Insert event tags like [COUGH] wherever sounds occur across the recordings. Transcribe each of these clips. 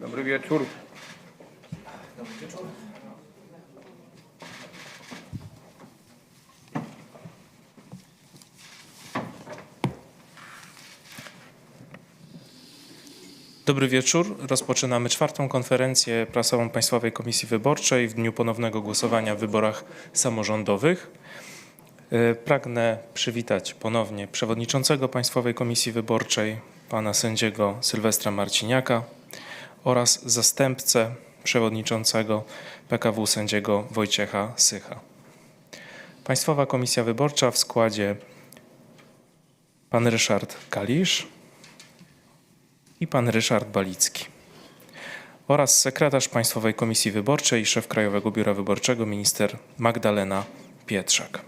Dobry wieczór. Dobry wieczór. Rozpoczynamy czwartą konferencję prasową Państwowej Komisji Wyborczej w dniu ponownego głosowania w wyborach samorządowych. E, Pragnę przywitać ponownie przewodniczącego Państwowej Komisji Wyborczej, pana sędziego Sylwestra Marciniaka oraz zastępcę przewodniczącego PKW sędziego Wojciecha Sycha. Państwowa Komisja Wyborcza w składzie pan Ryszard Kalisz, i pan Ryszard Balicki oraz sekretarz Państwowej Komisji Wyborczej i szef Krajowego Biura Wyborczego minister Magdalena Pietrzak.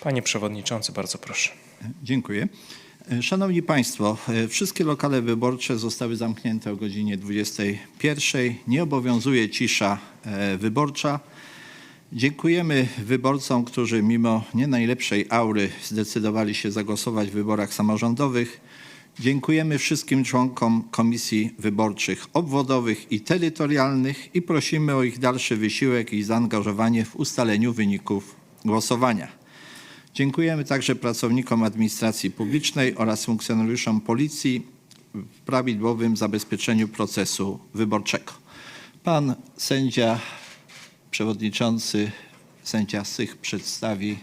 Panie przewodniczący, bardzo proszę. Dziękuję. Szanowni Państwo, wszystkie lokale wyborcze zostały zamknięte o godzinie 21. Nie obowiązuje cisza e, wyborcza. Dziękujemy wyborcom, którzy mimo nie najlepszej aury zdecydowali się zagłosować w wyborach samorządowych. Dziękujemy wszystkim członkom komisji wyborczych obwodowych i terytorialnych i prosimy o ich dalszy wysiłek i zaangażowanie w ustaleniu wyników głosowania. Dziękujemy także pracownikom administracji publicznej oraz funkcjonariuszom policji w prawidłowym zabezpieczeniu procesu wyborczego. Pan sędzia, przewodniczący sędzia Sych przedstawi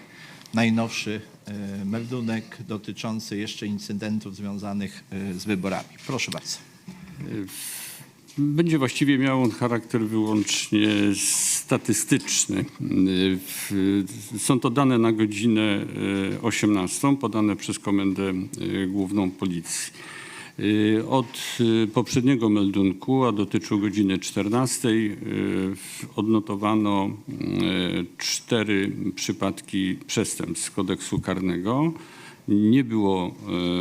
najnowszy e, meldunek dotyczący jeszcze incydentów związanych e, z wyborami. Proszę bardzo. Będzie właściwie miał on charakter wyłącznie statystyczny. Są to dane na godzinę e, 18 podane przez Komendę e, Główną Policji. E, Od e, poprzedniego meldunku, a dotyczył godziny 14, e, w- odnotowano e, cztery przypadki przestępstw kodeksu karnego. Nie było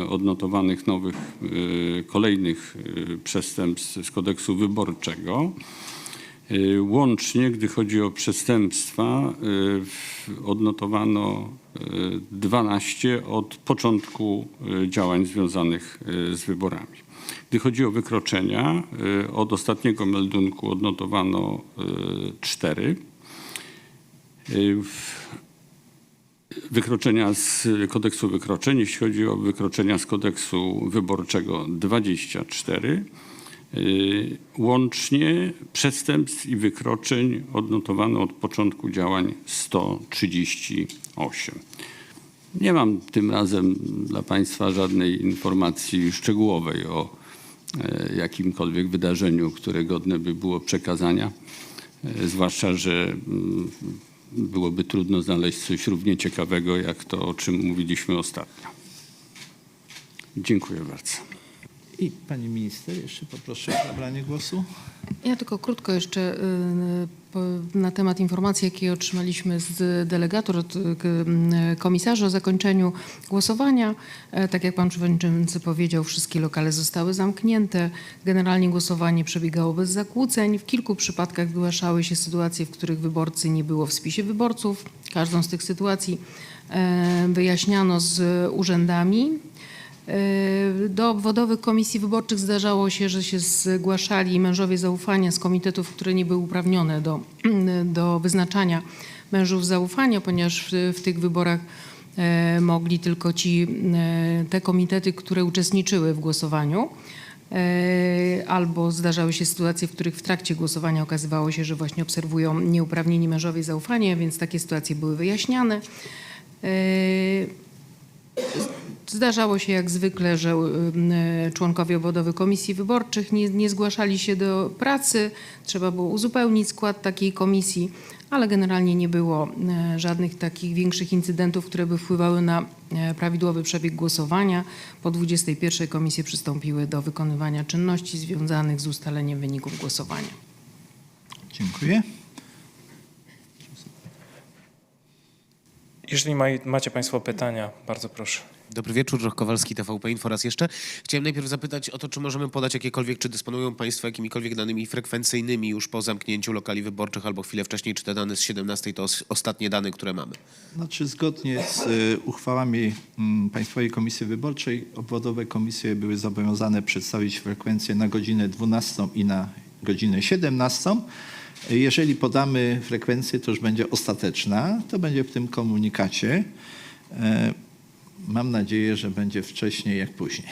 e, odnotowanych nowych, e, kolejnych e, przestępstw z kodeksu wyborczego. Łącznie, gdy chodzi o przestępstwa, odnotowano e, 12 od początku działań związanych z wyborami. Gdy chodzi o wykroczenia, od ostatniego meldunku odnotowano 4. Wykroczenia z kodeksu wykroczeń, jeśli chodzi o wykroczenia z kodeksu wyborczego 24. Yy, Łącznie przestępstw i wykroczeń odnotowano od początku działań 138. Nie mam tym razem dla Państwa żadnej informacji szczegółowej o e, jakimkolwiek wydarzeniu, które godne by było przekazania. E, Zwłaszcza, że mm, byłoby trudno znaleźć coś równie ciekawego, jak to, o czym mówiliśmy ostatnio. Dziękuję bardzo. I pani minister, jeszcze poproszę o zabranie głosu. Ja tylko krótko jeszcze y, po- na temat informacji, jakie otrzymaliśmy z delegatur od y, k- y, komisarzy o zakończeniu głosowania. E, Tak jak pan przewodniczący powiedział, wszystkie lokale zostały zamknięte. Generalnie głosowanie przebiegało bez zakłóceń. W kilku przypadkach zgłaszały się sytuacje, w których wyborcy nie było w spisie wyborców. Każdą z tych sytuacji e, wyjaśniano z urzędami. Do obwodowych komisji wyborczych zdarzało się, że się zgłaszali mężowie zaufania z komitetów, które nie były uprawnione do, [CLEARS THROAT] do wyznaczania mężów zaufania, ponieważ w, w tych wyborach e, mogli tylko ci, e, te komitety, które uczestniczyły w głosowaniu. E, Albo zdarzały się sytuacje, w których w trakcie głosowania okazywało się, że właśnie obserwują nieuprawnieni mężowie zaufania, więc takie sytuacje były wyjaśniane. E, Zdarzało się jak zwykle, że y, członkowie obwodowych komisji wyborczych nie, nie zgłaszali się do pracy. Trzeba było uzupełnić skład takiej komisji, ale generalnie nie było y, żadnych takich większych incydentów, które by wpływały na y, prawidłowy przebieg głosowania. Po 21 komisje przystąpiły do wykonywania czynności związanych z ustaleniem wyników głosowania. Dziękuję. Jeżeli macie Państwo pytania, bardzo proszę. Dobry wieczór, Roch Kowalski, TVP Info raz jeszcze. Chciałem najpierw zapytać o to, czy możemy podać jakiekolwiek, czy dysponują Państwo jakimikolwiek danymi frekwencyjnymi już po zamknięciu lokali wyborczych albo chwilę wcześniej, czy te dane z 17 to os- ostatnie dane, które mamy? Znaczy zgodnie z y, uchwałami mm, Państwowej Komisji Wyborczej obwodowe komisje były zobowiązane przedstawić frekwencję na godzinę 12 i na godzinę 17. Jeżeli podamy frekwencję, to już będzie ostateczna. To będzie w tym komunikacie. E, Mam nadzieję, że będzie wcześniej jak później.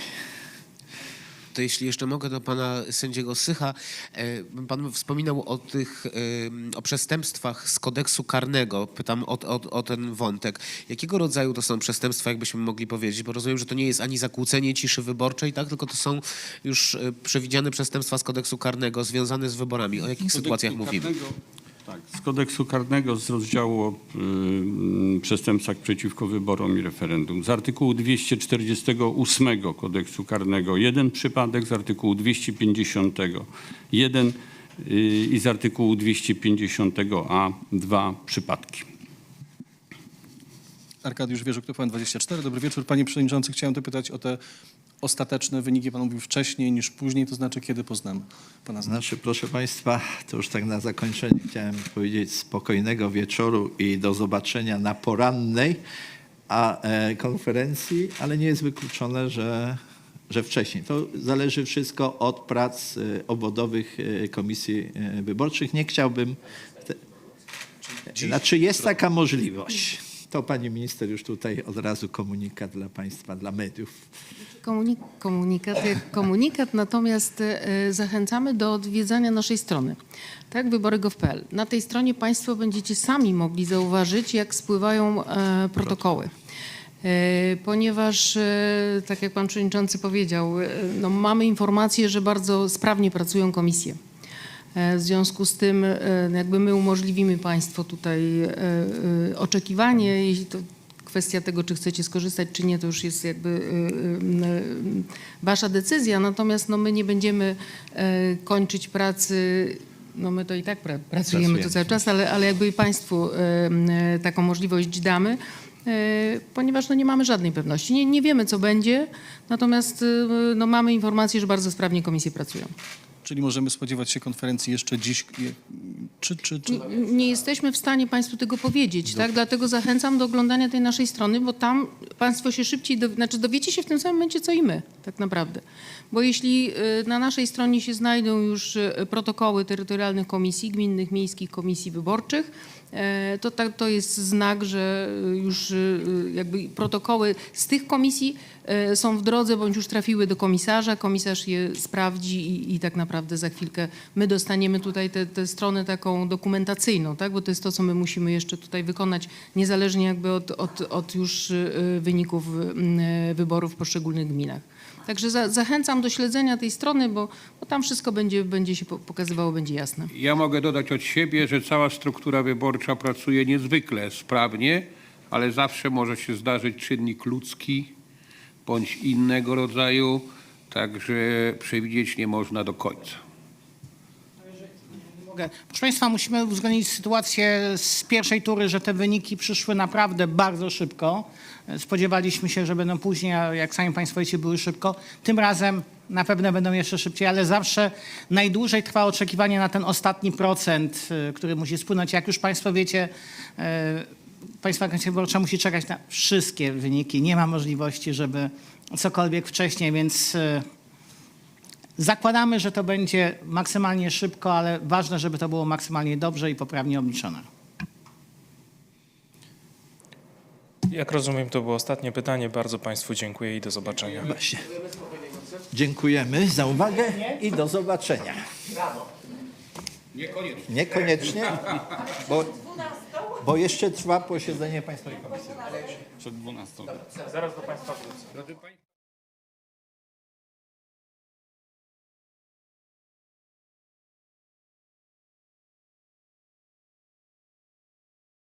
To jeśli jeszcze mogę do pana sędziego Sycha. E, Pan wspominał o tych, em, o przestępstwach z kodeksu karnego. Pytam o, o, o ten wątek. Jakiego rodzaju to są przestępstwa, jakbyśmy mogli powiedzieć? Bo rozumiem, że to nie jest ani zakłócenie ciszy wyborczej, tak? Tylko to są już e, przewidziane przestępstwa z kodeksu karnego związane z wyborami. O jakich sytuacjach Kodeksu mówimy? karnego- Tak, z kodeksu karnego z rozdziału o y, przestępstwach przeciwko wyborom i referendum. Z artykułu 248 kodeksu karnego jeden przypadek, z artykułu 250 jeden y, i z artykułu 250a dwa przypadki. Arkadiusz Wierzuk, TVN24. Dobry wieczór. Panie Przewodniczący, chciałem dopytać o te ostateczne wyniki. Pan mówił wcześniej niż później, to znaczy kiedy poznamy Pana? Znaczy, proszę Państwa, to już tak na zakończenie chciałem powiedzieć spokojnego wieczoru i do zobaczenia na porannej a, e, konferencji, ale nie jest wykluczone, że, że wcześniej. To zależy wszystko od prac e, obwodowych e, komisji e, wyborczych. Nie chciałbym. Te, znaczy, jest taka możliwość. To pani minister już tutaj od razu komunikat dla Państwa, dla mediów. Komunik- komunikat komunikat, natomiast e, zachęcamy do odwiedzania naszej strony, tak, wybory.gov.pl. Na tej stronie Państwo będziecie sami mogli zauważyć, jak spływają e, protokoły. E, Ponieważ, tak jak Pan Przewodniczący powiedział, no, mamy informację, że bardzo sprawnie pracują komisje. E, W związku z tym e, jakby my umożliwimy Państwu tutaj e, oczekiwanie, jeśli to kwestia tego, czy chcecie skorzystać, czy nie, to już jest jakby Wasza decyzja. Natomiast no, my nie będziemy kończyć pracy, no my to i tak pra, pracujemy Pracujemy. tu cały czas, ale, ale jakby Państwu e, e, taką możliwość damy. e, Ponieważ no, nie mamy żadnej pewności. Nie, nie wiemy, co będzie, natomiast e, no, mamy informację, że bardzo sprawnie komisje pracują. Czyli możemy spodziewać się konferencji jeszcze dziś, czy, czy, czy... Nie jesteśmy w stanie Państwu tego powiedzieć, tak? Dlatego zachęcam do oglądania tej naszej strony, bo tam Państwo się szybciej, do, znaczy dowiecie się w tym samym momencie, co i my, tak naprawdę. Bo jeśli y, na naszej stronie się znajdą już y, protokoły terytorialnych komisji, gminnych, miejskich komisji wyborczych, e, to, tak, to jest znak, że y, już y, jakby protokoły z tych komisji są w drodze bądź już trafiły do komisarza. Komisarz je sprawdzi i, i tak naprawdę za chwilkę my dostaniemy tutaj tę tę stronę taką dokumentacyjną, tak? bo to jest to, co my musimy jeszcze tutaj wykonać, niezależnie jakby od, od, od już y, wyników y, wyborów w poszczególnych gminach. Także za, zachęcam do śledzenia tej strony, bo, bo tam wszystko będzie, będzie się po- pokazywało, będzie jasne. Ja mogę dodać od siebie, że cała struktura wyborcza pracuje niezwykle sprawnie, ale zawsze może się zdarzyć czynnik ludzki bądź innego rodzaju, także przewidzieć nie można do końca. Mogę. Proszę Państwa, musimy uwzględnić sytuację z pierwszej tury, że te wyniki przyszły naprawdę bardzo szybko. Spodziewaliśmy się, że będą później, a jak sami Państwo wiecie, były szybko. Tym razem na pewno będą jeszcze szybciej, ale zawsze najdłużej trwa oczekiwanie na ten ostatni procent, y, który musi spłynąć. Jak już Państwo wiecie, y, Państwa Komisja Wyborcza musi czekać na wszystkie wyniki. Nie ma możliwości, żeby cokolwiek wcześniej, więc y, Zakładamy, że to będzie maksymalnie szybko, ale ważne, żeby to było maksymalnie dobrze i poprawnie obliczone. Jak rozumiem, to było ostatnie pytanie. Bardzo Państwu dziękuję i do zobaczenia. Właśnie. Dziękujemy za uwagę i do zobaczenia. Niekoniecznie. Niekoniecznie, bo, bo jeszcze trwa posiedzenie Państwowej Komisji. Przed 12. Zaraz do Państwa wrócę.